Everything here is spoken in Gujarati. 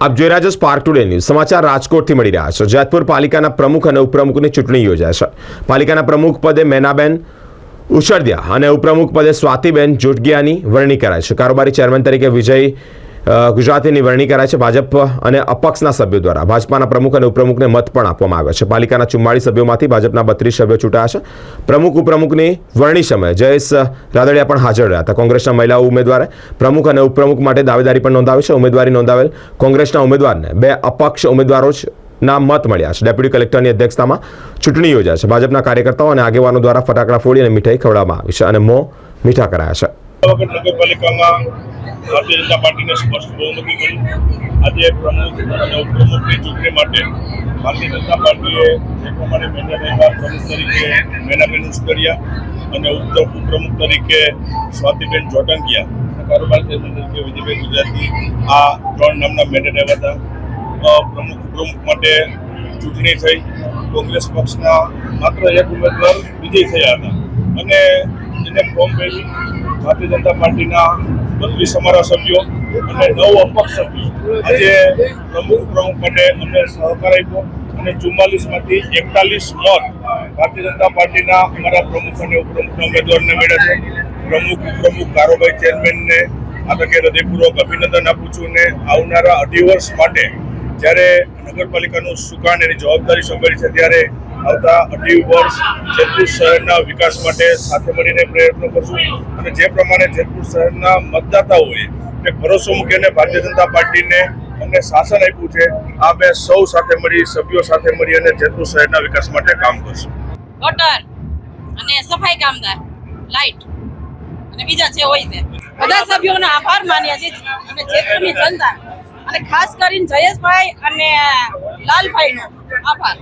આપ જોઈ રહ્યા છો સ્પાર્ક ટુડે ન્યૂઝ સમાચાર રાજકોટથી મળી રહ્યા છે. જેતપુર પાલિકાના પ્રમુખ અને ઉપપ્રમુખની ચૂંટણી યોજાય છે. પાલિકાના પ્રમુખ પદે મેનાબેન ઉછળદિયા અને ઉપપ્રમુખ પદે સ્વાતિબેન જોટગિયાની વરણી કરાય છે. કારોબારી ચેરમેન તરીકે વિજય ગુજરાતીની વરણી કરાય છે ભાજપ અને અપક્ષના સભ્યો દ્વારા. ભાજપાના પ્રમુખ અને ઉપપ્રમુખને મત પણ આપવામાં આવ્યો છે. પાલિકાના ચુમ્માળીસ સભ્યોમાંથી ભાજપના બત્રીસ સભ્યો ચૂંટાયા છે. પ્રમુખ, ઉપપ્રમુખની વરણી સમયે જયેશ રાદડિયા પણ હાજર રહ્યા હતા. કોંગ્રેસના મહિલા ઉમેદવારે પ્રમુખ અને ઉપપ્રમુખ માટે દાવેદારી પણ નોંધાવી છે. ઉમેદવારી નોંધાવેલ કોંગ્રેસના ઉમેદવારને બે અપક્ષ ઉમેદવારો જ ના મત મળ્યા છે. ડેપ્યુટી કલેક્ટરની અધ્યક્ષતામાં ચૂંટણી યોજાશે ભાજપના કાર્યકર્તાઓ અને આગેવાનો દ્વારા ફટાકડા ફોડી અને મીઠાઈ ખવડાવવામાં આવી છે અને મોં મીઠા કરાયા છે. ભારતીય જનતા પાર્ટીને સ્પષ્ટ બહુમતી મળી. આજે પ્રમુખ અને ઉપપ્રમુખની ચૂંટણી માટે ભારતીય જનતા પાર્ટીએ જે પ્રમાણે આપ્યા પ્રમુખ તરીકે મેનાબેન કર્યા અને ઉપ ઉપપ્રમુખ તરીકે સ્વાતિબેન જોટંકિયા અને કારોબાર તરીકે વિજયભાઈ ગુજરાતી આ ત્રણ નામના મેન્ડેટ આવ્યા હતા. પ્રમુખ, ઉપપ્રમુખ માટે ચૂંટણી થઈ. કોંગ્રેસ પક્ષના માત્ર એક ઉમેદવાર વિજય થયા હતા. અને એને ફોર્મ ભરી ભારતીય જનતા પાર્ટીના બત્રીસ અમારા સભ્યો અને નવ અપક્ષ સભ્યો. આજે પ્રમુખ પ્રમુખ માટે અમને સહકાર આપ્યો અને ચુમ્માલીસમાંથી એકતાલીસ મત ભારતીય જનતા પાર્ટીના અમારા પ્રમુખ અને ઉપપ્રમુખના ઉમેદવારને મળ્યા છે. પ્રમુખ, ઉપપ્રમુખ કારોબાઈ ચેરમેનને આ તકે હૃદયપૂર્વક અભિનંદન આપું છું અને આવનારા અઢી વર્ષ માટે જ્યારે નગરપાલિકાનું સુકાન એની જવાબદારી સંભાળી છે, ત્યારે આવતા અઢી વર્ષ જેતપુર શહેરના વિકાસ માટે સાથે મળીને પ્રયત્નો કરશું. અને જે પ્રમાણે જેતપુર શહેરના મતદાતાઓએ એક ભરોસો મૂકીને ભારતીય જનતા પાર્ટીને અમને શાસન આપ્યું છે, આ બે સૌ સાથે મળી, સભ્યો સાથે મળી અને જેતપુર શહેરના વિકાસ માટે કામ કરશું. ગટર અને સફાઈ કામદાર લાઈટ અને બીજા જે હોય તે. બધા સભ્યોનો આભાર માન્યા છે અને જેતપુરની જનતા, અને ખાસ કરીને જયેશભાઈ અને લાલભાઈનો આભાર.